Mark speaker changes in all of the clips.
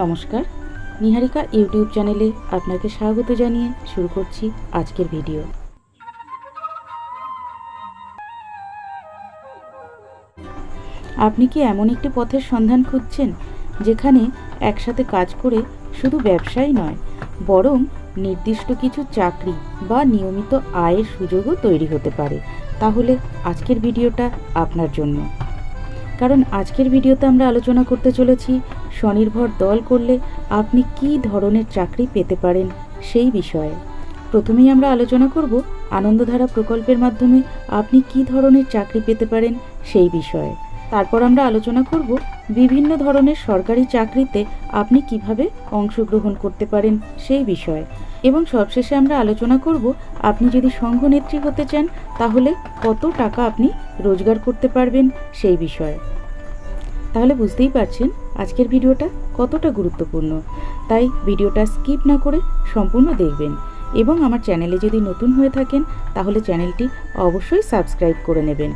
Speaker 1: নমস্কার। নিহারিকা ইউটিউব চ্যানেলে আপনাকে স্বাগত জানিয়ে শুরু করছি আজকের ভিডিও। আপনি কি এমন একটি পথের সন্ধান খুঁজছেন, যেখানে একসাথে কাজ করে শুধু ব্যবসাই নয়, বরং নির্দিষ্ট কিছু চাকরি বা নিয়মিত আয়ের সুযোগও তৈরি হতে পারে? তাহলে আজকের ভিডিওটা আপনার জন্য। কারণ আজকের ভিডিওতে আমরা আলোচনা করতে চলেছি স্বনির্ভর দল করলে আপনি কী ধরনের চাকরি পেতে পারেন সেই বিষয়ে। প্রথমেই আমরা আলোচনা করব আনন্দধারা প্রকল্পের মাধ্যমে আপনি কী ধরনের চাকরি পেতে পারেন সেই বিষয়ে। তারপর আমরা আলোচনা করব বিভিন্ন ধরনের সরকারি চাকরিতে আপনি কীভাবে অংশগ্রহণ করতে পারেন সেই বিষয়ে। এবং সবশেষে আমরা আলোচনা করব আপনি যদি সংঘনেত্রী হতে চান তাহলে কত টাকা আপনি রোজগার করতে পারবেন সেই বিষয়ে। তাহলে বুঝতেই পারছেন আজকের ভিডিওটা কতটা গুরুত্বপূর্ণ। তাই ভিডিওটা স্কিপ না করে সম্পূর্ণ দেখবেন এবং আমার চ্যানেলে যদি নতুন হয়ে থাকেন, তাহলে চ্যানেলটি অবশ্যই সাবস্ক্রাইব করে নেবেন।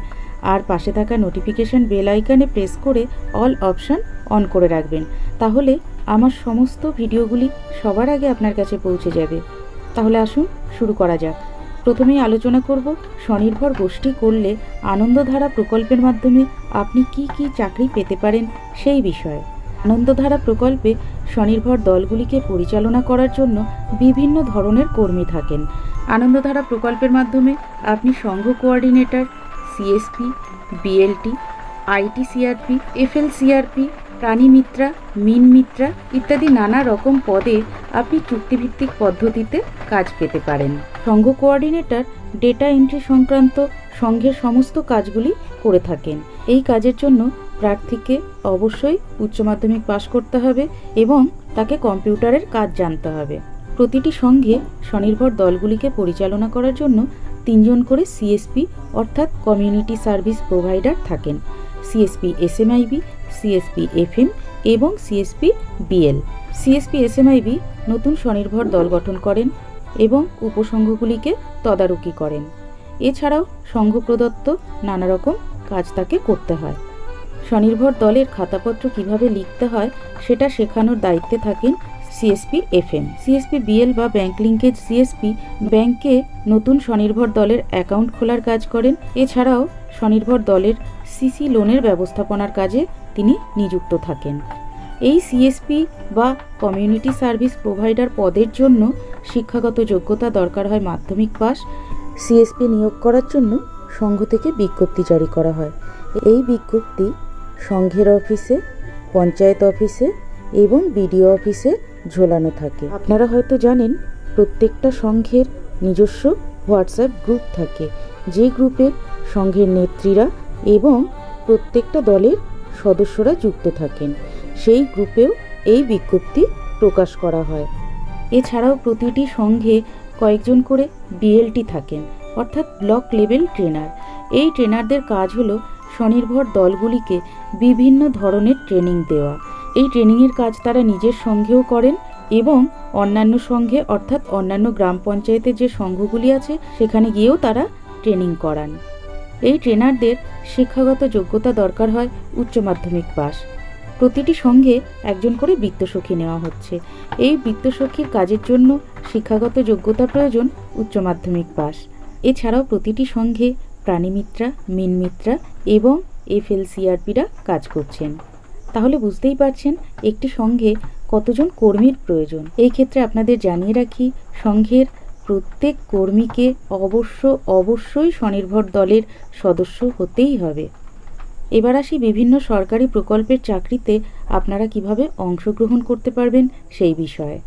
Speaker 1: আর পাশে থাকা নোটিফিকেশন বেল আইকানে প্রেস করে অল অপশান অন করে রাখবেন। তাহলে আমার সমস্ত ভিডিওগুলি সবার আগে আপনার কাছে পৌঁছে যাবে। তাহলে আসুন শুরু করা যাক। প্রথমেই আলোচনা করব স্বনির্ভর গোষ্ঠী করলে আনন্দধারা প্রকল্পের মাধ্যমে আপনি কি কি চাকরি পেতে পারেন সেই বিষয়ে। আনন্দধারা প্রকল্পে স্বনির্ভর দলগুলিকে পরিচালনা করার জন্য বিভিন্ন ধরনের কর্মী থাকেন। আনন্দধারা প্রকল্পের মাধ্যমে আপনি সংঘ coordinator, CSP, BLT, IT CRP, FL CRP, Prani Mitra, মিন মিত্রা ইত্যাদি নানা রকম পদে আপনি চুক্তিভিত্তিক পদ্ধতিতে কাজ পেতে পারেন। সংঘ কোঅর্ডিনেটর ডেটা এন্ট্রি সংক্রান্ত সংঘের সমস্ত কাজগুলি করে থাকেন। এই কাজের জন্য প্রার্থীকে অবশ্যই উচ্চ মাধ্যমিক পাশ করতে হবে এবং তাকে কম্পিউটারের কাজ জানতে হবে। প্রতিটি সঙ্গে স্বনির্ভর দলগুলিকে পরিচালনা করার জন্য তিনজন করে সিএসপি অর্থাৎ কমিউনিটি সার্ভিস প্রোভাইডার থাকেন। CSP S SMIB CSP FM এবং সিএসপি বিএল সিএসপি এসএমআইবি নতুন স্বনির্ভর দল গঠন করেন এবং উপসংঘগুলিকে তদারকি করেন। এছাড়াও সংঘ প্রদত্ত নানা রকম কাজ তাকে করতে হয়। স্বনির্ভর দলের খাতাপত্র কীভাবে লিখতে হয় সেটা শেখানোর দায়িত্বে থাকেন সিএসপি এফএম সিএসপি বিএল বা ব্যাংক লিঙ্কেজ সিএসপি ব্যাংকে নতুন স্বনির্ভর দলের অ্যাকাউন্ট খোলার কাজ করেন। এছাড়াও স্বনির্ভর দলের সিসি লোনের ব্যবস্থাপনার কাজে তিনি নিযুক্ত থাকেন। এই সিএসপি বা কমিউনিটি সার্ভিস প্রোভাইডার পদের জন্য শিক্ষাগত যোগ্যতা দরকার হয় মাধ্যমিক পাস সিএসপি নিয়োগ করার জন্য সংঘ থেকে বিজ্ঞপ্তি জারি করা হয়। এই বিজ্ঞপ্তি সংঘের অফিসে, পঞ্চায়েত অফিসে এবং বিডিও অফিসে ঝোলানো থাকে। আপনারা হয়তো জানেন, প্রত্যেকটা সংঘের নিজস্ব হোয়াটসঅ্যাপ গ্রুপ থাকে। যে গ্রুপে সংঘের নেত্রীরা এবং প্রত্যেকটা দলের সদস্যরা যুক্ত থাকেন। সেই গ্রুপেও এই বিজ্ঞপ্তি প্রকাশ করা হয়। এছাড়াও প্রতিটি সংঘে কয়েকজন করে বিএলটি থাকেন, অর্থাৎ ব্লক লেভেল ট্রেনার। এই ট্রেনারদের কাজ হলো স্বনির্ভর দলগুলিকে বিভিন্ন ধরনের ট্রেনিং দেওয়া। এই ট্রেনিংয়ের কাজ তারা নিজের সঙ্গেও করেন এবং অন্যান্য সঙ্ঘে অর্থাৎ অন্যান্য গ্রাম পঞ্চায়েতের যে সংঘগুলি আছে, সেখানে গিয়েও তারা ট্রেনিং করান। এই ট্রেনারদের শিক্ষাগত যোগ্যতা দরকার হয় উচ্চ মাধ্যমিক পাস প্রতিটি সঙ্গে একজন করে বৃত্তসখী নেওয়া হচ্ছে। এই বৃত্তসখীর কাজের জন্য শিক্ষাগত যোগ্যতা প্রয়োজন উচ্চ মাধ্যমিক পাস। এছাড়াও প্রতিটি সঙ্গে প্রাণীমিত্রা মিনমিত্রা এবং এফ এফএলসিআরপিরা কাজ করছেন। তাহলে বুঝতেই পারছেন, একটি সঙ্ঘে কতজন কর্মীর প্রয়োজন। এই ক্ষেত্রে আপনাদের জানিয়ে রাখি সংঘের প্রত্যেক কর্মীকে অবশ্য অবশ্যই স্বনির্ভর দলের সদস্য হতেই হবে। এবার আসি বিভিন্ন সরকারি প্রকল্পের চাকরিতে আপনারা কীভাবে অংশগ্রহণ করতে পারবেন সেই বিষয়ে।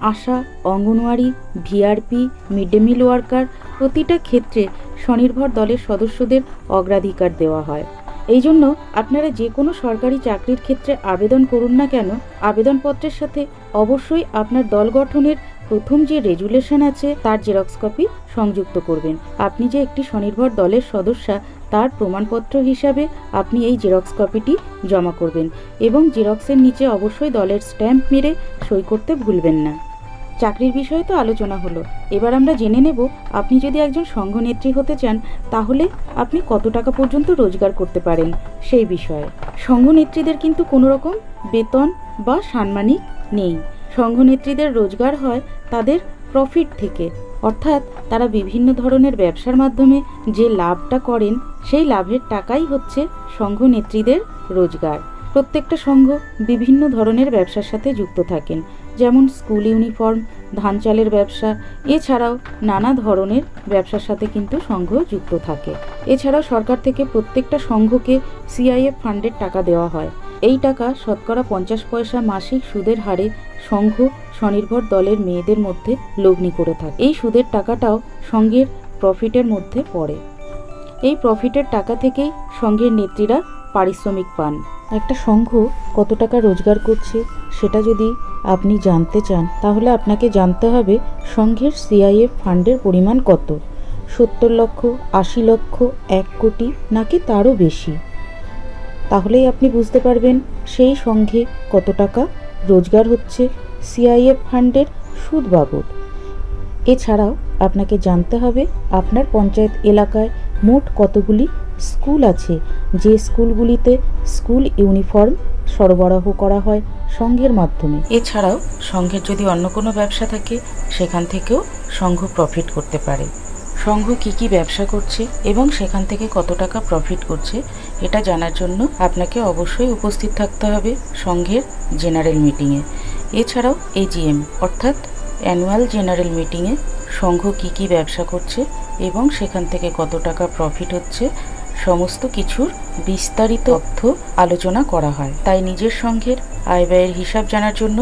Speaker 1: ASHA, Anganwadi, VRP, mid day meal worker প্রতিটা ক্ষেত্রে স্বনির্ভর দলের সদস্যদের অগ্রাধিকার দেওয়া হয়। এই জন্য আপনারা যে কোনো সরকারি চাকরির ক্ষেত্রে আবেদন করুন না কেন, আবেদনপত্রের সাথে অবশ্যই আপনার দল গঠনের প্রথম যে রেজুলেশন আছে তার জেরক্স কপি সংযুক্ত করবেন। আপনি যে একটি স্বনির্ভর দলের সদস্যা তার প্রমাণপত্র হিসাবে আপনি এই জেরক্স কপিটি জমা করবেন এবং জেরক্সের নিচে অবশ্যই দলের স্ট্যাম্প মেরে সই করতে ভুলবেন না। চাকরির বিষয়ে তো আলোচনা হলো। এবার আমরা জেনে নেব আপনি যদি একজন সংঘনেত্রী হতে চান, তাহলে আপনি কত টাকা পর্যন্ত রোজগার করতে পারেন সেই বিষয়ে। সংঘনেত্রীদের কিন্তু কোনো রকম বেতন বা সাম্মানিক নেই। সংঘনেত্রীদের রোজগার হয় তাদের প্রফিট থেকে। অর্থাৎ তারা বিভিন্ন ধরনের ব্যবসার মাধ্যমে যে লাভটা করেন, সেই লাভের টাকাই হচ্ছে সংঘ নেত্রীদের রোজগার। প্রত্যেকটা সংঘ বিভিন্ন ধরনের ব্যবসার সাথে যুক্ত থাকেন, যেমন স্কুল ইউনিফর্ম, ধান চালের ব্যবসা, এছাড়াও নানা ধরনের ব্যবসার সাথে কিন্তু সংঘ যুক্ত থাকে। এছাড়াও সরকার থেকে প্রত্যেকটা সংঘকে সিআইএফ ফান্ডের টাকা দেওয়া হয়। এই টাকা শতকরা পঞ্চাশ পয়সা মাসিক সুদের হারে সংঘ, স্বনির্ভর দলের মেয়েদের মধ্যে লগ্নি করে থাকে। এই সুদের টাকাটাও সংঘের প্রফিটের মধ্যে পড়ে। এই প্রফিটের টাকা থেকেই সংঘের নেত্রীরা পারিশ্রমিক পান। একটা সংঘ কত টাকা রোজগার করছে সেটা যদি আপনি জানতে চান, তাহলে আপনাকে জানতে হবে সংঘের সিআইএফ ফান্ডের পরিমাণ কত। সত্তর লক্ষ, আশি লক্ষ, এক কোটি নাকি তারও বেশি। তাহলেই আপনি বুঝতে পারবেন সেই সংঘে কত টাকা রোজগার হচ্ছে সিআইএফ ফান্ডের সুদ বাবদ। এছাড়াও আপনাকে জানতে হবে আপনার পঞ্চায়েত এলাকায় মোট কতগুলি স্কুল আছে, যে স্কুলগুলিতে স্কুল ইউনিফর্ম সরবরাহ করা হয় সংঘের মাধ্যমে। এছাড়াও সংঘের যদি অন্য কোনো ব্যবসা থাকে, সেখান থেকেও সংঘ প্রফিট করতে পারে। সংঘ কি কি ব্যবসা করছে এবং সেখান থেকে কত টাকা প্রফিট করছে, এটা জানার জন্য আপনাকে অবশ্যই উপস্থিত থাকতে হবে সংঘের জেনারেল মিটিংয়ে এছাড়াও এজিএম অর্থাৎ অ্যানুয়াল জেনারেল মিটিংয়ে সংঘ কি কি ব্যবসা করছে এবং সেখান থেকে কত টাকা প্রফিট হচ্ছে, সমস্ত কিছুর বিস্তারিত তথ্য আলোচনা করা হয়। তাই নিজের সংঘের আয় ব্যয়ের হিসাব জানার জন্য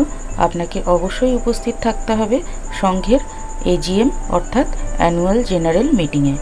Speaker 1: আপনাকে অবশ্যই উপস্থিত থাকতে হবে সংঘের এজিএম অর্থাৎ অ্যানুয়াল জেনারেল মিটিংয়ে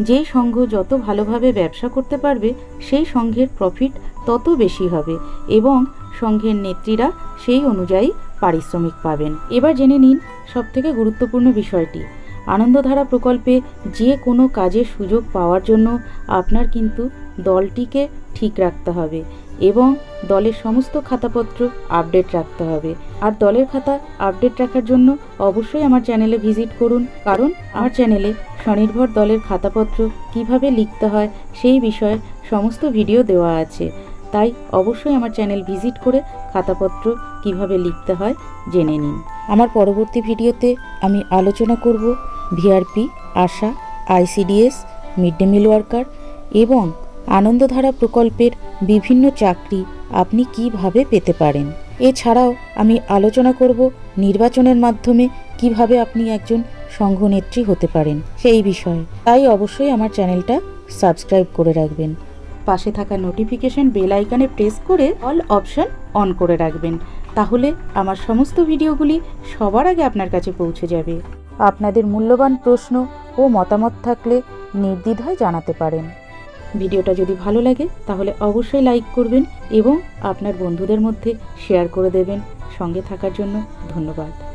Speaker 1: যেই সংঘ যত ভালোভাবে ব্যবসা করতে পারবে, সেই সংঘের প্রফিট তত বেশি হবে এবং সংঘের নেত্রীরা সেই অনুযায়ী পারিশ্রমিক পাবেন। এবার জেনে নিন সবথেকে গুরুত্বপূর্ণ বিষয়টি। আনন্দধারা প্রকল্পে যে কোনো কাজের সুযোগ পাওয়ার জন্য আপনার কিন্তু দলটিকে ঠিক রাখতে হবে এবং দলের সমস্ত খাতাপত্র আপডেট রাখতে হবে। আর দলের খাতা আপডেট রাখার জন্য অবশ্যই আমার চ্যানেলে ভিজিট করুন, কারণ আমার চ্যানেলে স্বনির্ভর দলের খাতাপত্র কীভাবে লিখতে হয় সেই বিষয়ে সমস্ত ভিডিও দেওয়া আছে। তাই অবশ্যই আমার চ্যানেল ভিজিট করে খাতাপত্র কীভাবে লিখতে হয় জেনে নিন। আমার পরবর্তী ভিডিওতে আমি আলোচনা করব VRP ASHA ICDS mid day meal worker এবং আনন্দধারা প্রকল্পের বিভিন্ন চাকরি আপনি কীভাবে পেতে পারেন? এছাড়াও আমি আলোচনা করব নির্বাচনের মাধ্যমে কীভাবে আপনি একজন সংঘনেত্রী হতে পারেন সেই বিষয়ে। তাই অবশ্যই আমার চ্যানেলটা সাবস্ক্রাইব করে রাখবেন। পাশে থাকা নোটিফিকেশন বেল আইকনে প্রেস করে অল অপশন অন করে রাখবেন। তাহলে আমার সমস্ত ভিডিওগুলি সবার আগে আপনার কাছে পৌঁছে যাবে। আপনাদের মূল্যবান প্রশ্ন ও মতামত থাকলে নির্দ্বিধায় জানাতে পারেন। ভিডিওটা যদি ভালো লাগে, তাহলে অবশ্যই লাইক করবেন এবং আপনার বন্ধুদের মধ্যে শেয়ার করে দেবেন। সঙ্গে থাকার জন্য ধন্যবাদ।